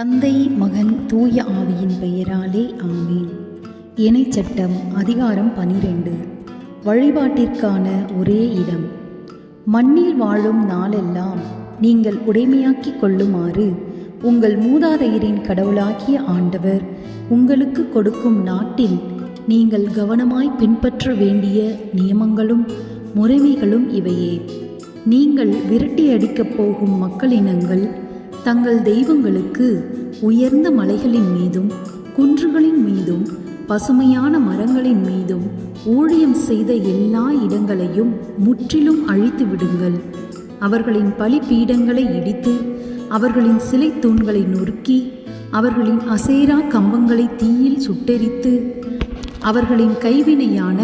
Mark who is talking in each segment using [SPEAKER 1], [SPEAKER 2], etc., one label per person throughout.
[SPEAKER 1] தந்தை மகன் தூய ஆவியின் பெயராலே ஆமீன். இணைச்சட்டம் அதிகாரம் பனிரெண்டு. வழிபாட்டிற்கான ஒரே இடம். மண்ணில் வாழும் நாளெல்லாம் நீங்கள் உடைமையாக்கிக் கொள்ளுமாறு உங்கள் மூதாதையரின் கடவுளாகிய ஆண்டவர் உங்களுக்கு கொடுக்கும் நாட்டில் நீங்கள் கவனமாய் பின்பற்ற வேண்டிய நியமங்களும் முறைமைகளும் இவையே. நீங்கள் விரட்டி அடிக்கப் போகும் மக்களினங்கள் தங்கள் தெய்வங்களுக்கு உயர்ந்த மலைகளின் மீதும் குன்றுகளின் மீதும் பசுமையான மரங்களின் மீதும் ஊழியம் செய்த எல்லா இடங்களையும் முற்றிலும் அழித்து விடுங்கள். அவர்களின் பலிபீடங்களை இடித்து அவர்களின் சிலை தூண்களை நொறுக்கி அவர்களின் அசேரா கம்பங்களை தீயில் சுட்டெரித்து அவர்களின் கைவினையான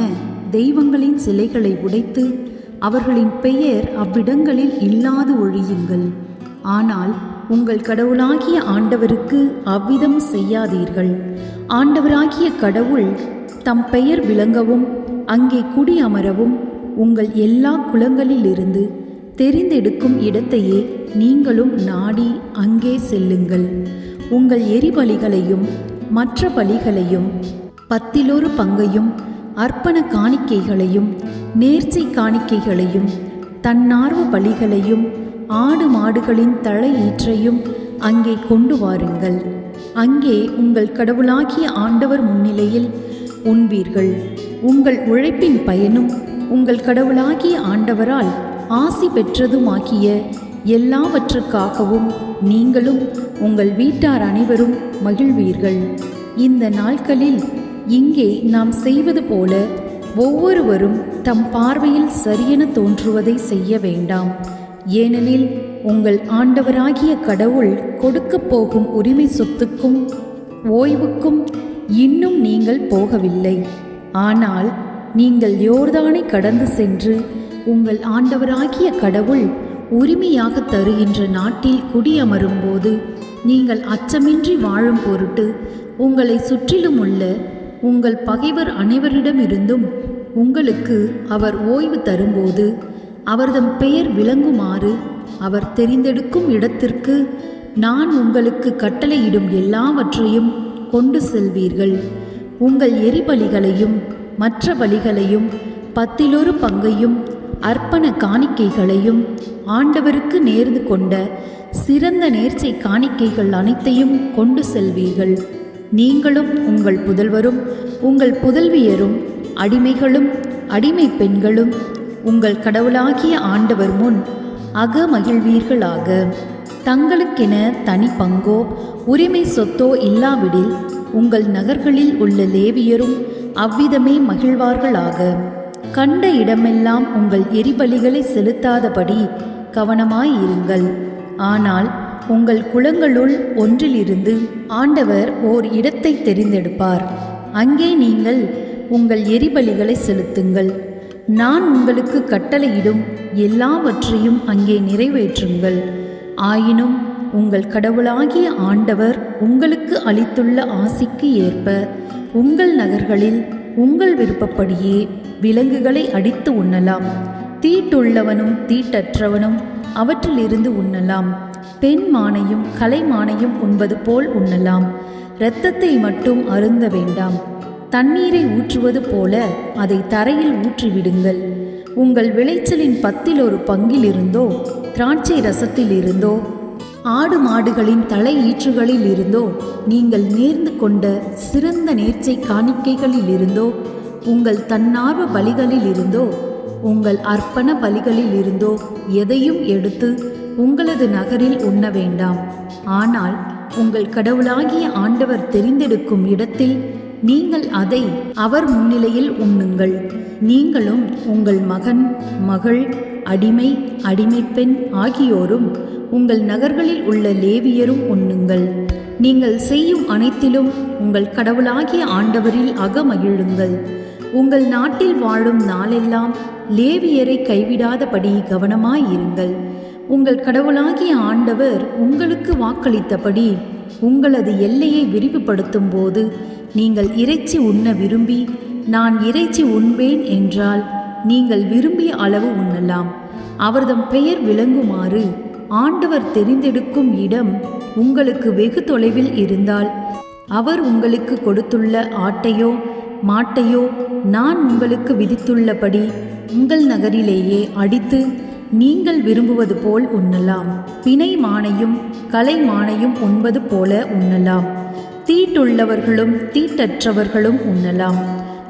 [SPEAKER 1] தெய்வங்களின் சிலைகளை உடைத்து அவர்களின் பெயர் அவ்விடங்களில் இல்லாது ஒழியுங்கள். ஆனால் உங்கள் கடவுளாகிய ஆண்டவருக்கு அவ்விதம் செய்யாதீர்கள். ஆண்டவராகிய கடவுள் தம் பெயர் விளங்கவும் அங்கே குடியமரவும் உங்கள் எல்லா குலங்களிலிருந்து தெரிந்தெடுக்கும் இடத்தையே நீங்களும் நாடி அங்கே செல்லுங்கள். உங்கள் எரிபலிகளையும் மற்ற பலிகளையும் பத்திலொரு பங்கையும் அர்ப்பண காணிக்கைகளையும் நேர்ச்சை காணிக்கைகளையும் தன்னார்வ பலிகளையும் ஆடு மாடுகளின் தலை ஈற்றையும் அங்கே கொண்டு வாருங்கள். அங்கே உங்கள் கடவுளாகிய ஆண்டவர் முன்னிலையில் உண்பீர்கள். உங்கள் உழைப்பின் பயனும் உங்கள் கடவுளாகிய ஆண்டவரால் ஆசி பெற்றதுமாகிய எல்லாவற்றுக்காகவும் நீங்களும் உங்கள் வீட்டார் அனைவரும் மகிழ்வீர்கள். இந்த நாட்களில் இங்கே நாம் செய்வது போல ஒவ்வொருவரும் தம் பார்வையில் சரியென தோன்றுவதை செய்ய வேண்டாம். ஏனெனில் உங்கள் ஆண்டவராகிய கடவுள் கொடுக்கப் போகும் உரிமை சொத்துக்கும் ஓய்வுக்கும் இன்னும் நீங்கள் போகவில்லை. ஆனால் நீங்கள் யோர்தானை கடந்து சென்று உங்கள் ஆண்டவராகிய கடவுள் உரிமையாக தருகின்ற நாட்டில் குடியமரும்போது நீங்கள் அச்சமின்றி வாழும் பொருட்டு உங்களை சுற்றிலும் உள்ள உங்கள் பகைவர் அனைவரிடமிருந்தும் உங்களுக்கு அவர் ஓய்வு தரும்போது அவர்தம் பெயர் விளங்குமாறு அவர் தெரிந்தெடுக்கும் இடத்திற்கு நான் உங்களுக்கு கட்டளையிடும் எல்லாவற்றையும் கொண்டு செல்வீர்கள். உங்கள் எரிபலிகளையும் மற்ற பலிகளையும் பத்திலொரு பங்கையும் அர்ப்பண காணிக்கைகளையும் ஆண்டவருக்கு நேர்ந்து கொண்ட சிறந்த நேர்ச்சை காணிக்கைகள் அனைத்தையும் கொண்டு செல்வீர்கள். நீங்களும் உங்கள் புதல்வரும் உங்கள் புதல்வியரும் அடிமைகளும் அடிமை பெண்களும் உங்கள் கடவுளாகிய ஆண்டவர் முன் அக மகிழ்வீர்களாக தங்களுக்கென தனி பங்கோ உரிமை சொத்தோ இல்லாவிடில் உங்கள் நகர்களில் உள்ள லேவியரும் அவ்விதமே மகிழ்வார்களாக. கண்ட இடமெல்லாம் உங்கள் எரிபலிகளை செலுத்தாதபடி கவனமாயிருங்கள். ஆனால் உங்கள் குளங்களுள் ஒன்றிலிருந்து ஆண்டவர் ஓர் இடத்தை தெரிந்தெடுப்பார். அங்கே நீங்கள் உங்கள் எரிபலிகளை செலுத்துங்கள். நான் உங்களுக்கு கட்டளையிடும் எல்லாவற்றையும் அங்கே நிறைவேற்றுங்கள். ஆயினும் உங்கள் கடவுளாகிய ஆண்டவர் உங்களுக்கு அளித்துள்ள ஆசிக்கு ஏற்ப உங்கள் நகர்களில் உங்கள் விருப்பப்படியே விலங்குகளை அடித்து உண்ணலாம். தீட்டுள்ளவனும் தீட்டற்றவனும் அவற்றிலிருந்து உண்ணலாம். பெண் மானையும் கலைமானையும் உண்பது போல் உண்ணலாம். இரத்தத்தை மட்டும் அருந்த வேண்டாம். தண்ணீரை ஊற்றுவது போல அதை தரையில் ஊற்றிவிடுங்கள். உங்கள் விளைச்சலின் பத்தில் ஒரு பங்கிலிருந்தோ திராட்சை ரசத்திலிருந்தோ ஆடு மாடுகளின் தலை ஈற்றுகளில் இருந்தோ நீங்கள் நேர்ந்து கொண்ட சிறந்த நேர்ச்சை காணிக்கைகளில் இருந்தோ உங்கள் தன்னார்வ பலிகளில் இருந்தோ உங்கள் அர்ப்பண பலிகளில் இருந்தோ எதையும் எடுத்து உங்களது நகரில் உண்ண வேண்டாம். ஆனால் உங்கள் கடவுளாகிய ஆண்டவர் தெரிந்தெடுக்கும் இடத்தில் நீங்கள் அதை அவர் முன்னிலையில் உண்ணுங்கள். நீங்களும் உங்கள் மகன் மகள் அடிமை அடிமை பெண் ஆகியோரும் உங்கள் நகர்களில் உள்ள லேவியரும் உண்ணுங்கள். நீங்கள் செய்யும் அனைத்திலும் உங்கள் கடவுளாகிய ஆண்டவரில் அகமகிழுங்கள். உங்கள் நாட்டில் வாழும் நாளெல்லாம் லேவியரை கைவிடாதபடி கவனமாயிருங்கள். உங்கள் கடவுளாகிய ஆண்டவர் உங்களுக்கு வாக்களித்தபடி உங்களது எல்லையை விரிவுபடுத்தும் போது நீங்கள் இறைச்சி உண்ண விரும்பி நான் இறைச்சி உண்பேன் என்றால் நீங்கள் விரும்பிய அளவு உண்ணலாம். அவர்தம் பெயர் விளங்குமாறு ஆண்டவர் தெரிந்தெடுக்கும் இடம் உங்களுக்கு வெகு தொலைவில் இருந்தால் அவர் உங்களுக்கு கொடுத்துள்ள ஆட்டையோ மாட்டையோ நான் உங்களுக்கு விதித்துள்ளபடி உங்கள் நகரிலேயே அடித்து நீங்கள் விரும்புவது போல் உண்ணலாம். பிணை மானையும் கலை மானையும் உண்பது போல உண்ணலாம். தீட்டுள்ளவர்களும் தீட்டற்றவர்களும் உண்ணலாம்.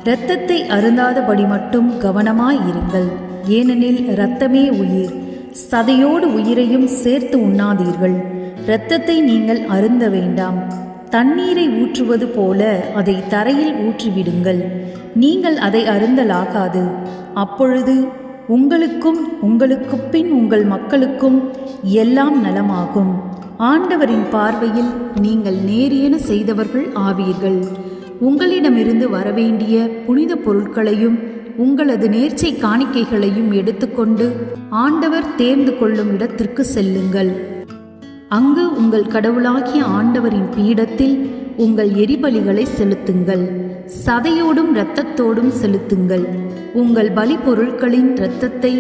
[SPEAKER 1] இரத்தத்தை அருந்தாதபடி மட்டும் கவனமாயிருங்கள் ஏனெனில் இரத்தமே உயிர். சதையோடு உயிரையும் சேர்த்து உண்ணாதீர்கள். இரத்தத்தை நீங்கள் அருந்த வேண்டாம். தண்ணீரை ஊற்றுவது போல அதை தரையில் ஊற்றிவிடுங்கள். நீங்கள் அதை அருந்தலாகாது. அப்பொழுது உங்களுக்கும் உங்களுக்கு பின் உங்கள் மக்களுக்கும் எல்லாம் நலமாகும். ஆண்டவரின் பார்வையில் நீங்கள் நேரியென செய்தவர்கள் ஆவீர்கள். உங்களிடமிருந்து வரவேண்டிய புனித பொருட்களையும் உங்களது நேர்ச்சை காணிக்கைகளையும் எடுத்துக்கொண்டு ஆண்டவர் தேர்ந்து கொள்ளும் இடத்திற்கு செல்லுங்கள். அங்கு உங்கள் கடவுளாகிய ஆண்டவரின் பீடத்தில் உங்கள் எரிபலிகளை செலுத்துங்கள். சதையோடும் இரத்தத்தோடும் செலுத்துங்கள். உங்கள் பலி பொருட்களின் இரத்தத்தை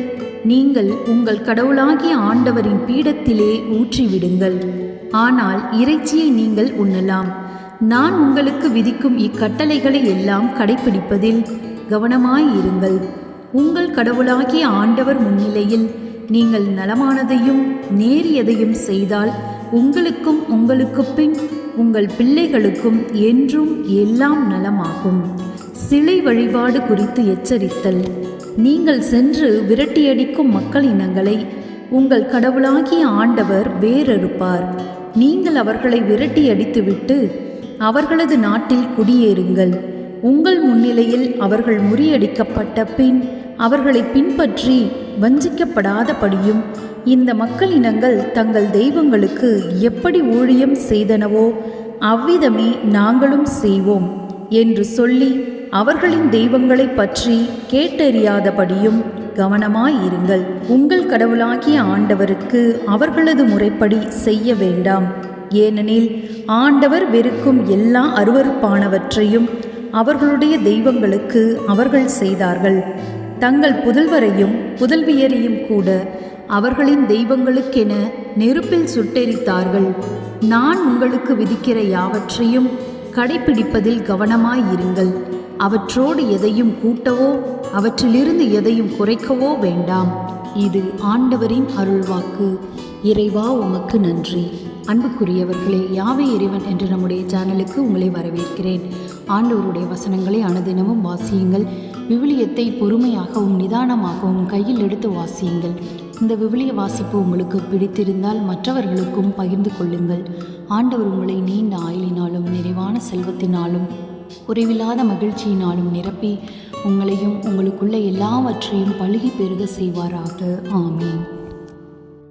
[SPEAKER 1] நீங்கள் உங்கள் கடவுளாகிய ஆண்டவரின் பீடத்திலே ஊற்றிவிடுங்கள். ஆனால் இறைச்சியை நீங்கள் உண்ணலாம். நான் உங்களுக்கு விதிக்கும் இக்கட்டளைகளை எல்லாம் கடைபிடிப்பதில் கவனமாயிருங்கள் உங்கள் கடவுளாகிய ஆண்டவர் முன்னிலையில் நீங்கள் நலமானதையும் நேரியதையும் செய்தால் உங்களுக்கும் உங்களுக்கு பின் உங்கள் பிள்ளைகளுக்கும் என்றும் எல்லாம் நலமாகும். சிலை வழிபாடு குறித்து எச்சரித்தல். நீங்கள் சென்று விரட்டியடிக்கும் மக்கள் இனங்களை உங்கள் கடவுளாகிய ஆண்டவர் வேறறுப்பார். நீங்கள் அவர்களை விரட்டியடித்துவிட்டு அவர்களது நாட்டில் குடியேறுங்கள். உங்கள் முன்னிலையில் அவர்கள் முறியடிக்கப்பட்ட பின் அவர்களை பின்பற்றி வஞ்சிக்கப்படாதபடியும் இந்த மக்கள் இனங்கள் தங்கள் தெய்வங்களுக்கு எப்படி ஊழியம் செய்தனவோ அவ்விதமே நாங்களும் செய்வோம் என்று சொல்லி அவர்களின் தெய்வங்களைப் பற்றி கேட்டறியாதபடியும் கவனமாயிருங்கள். உங்கள் கடவுளாகிய ஆண்டவருக்கு அவர்களது முறைப்படி செய்ய வேண்டாம். ஏனெனில் ஆண்டவர் வெறுக்கும் எல்லா அருவருப்பானவற்றையும் அவர்களுடைய தெய்வங்களுக்கு அவர்கள் செய்தார்கள். தங்கள் புதல்வரையும் புதல்வியரையும் கூட அவர்களின் தெய்வங்களுக்கென நெருப்பில் சுட்டெரித்தார்கள். நான் உங்களுக்கு விதிக்கிற யாவற்றையும் கடைப்பிடிப்பதில் கவனமாயிருங்கள். அவற்றோடு எதையும் கூட்டவோ அவற்றிலிருந்து எதையும் குறைக்கவோ வேண்டாம். இது ஆண்டவரின் அருள்வாக்கு. இறைவா உமக்கு நன்றி. அன்புக்குரியவர்களே யாவை இறைவன் என்ற நம்முடைய சேனலுக்கு உங்களை வரவேற்கிறேன். ஆண்டவருடைய வசனங்களை அனுதினமும் வாசியுங்கள். விவிலியத்தை பொறுமையாகவும் நிதானமாகவும் கையில் எடுத்து வாசியுங்கள். இந்த விவிலிய வாசிப்பு உங்களுக்கு பிடித்திருந்தால் மற்றவர்களுக்கும் பகிர்ந்து கொள்ளுங்கள். ஆண்டவர் உங்களை நீண்ட ஆயுளினாலும் நிறைவான செல்வத்தினாலும் குறைவில்லாத மகிழ்ச்சியினாலும் நிரப்பி உங்களையும் உங்களுக்குள்ள எல்லாவற்றையும் பழுகி பெருக செய்வாராக. ஆமீன்.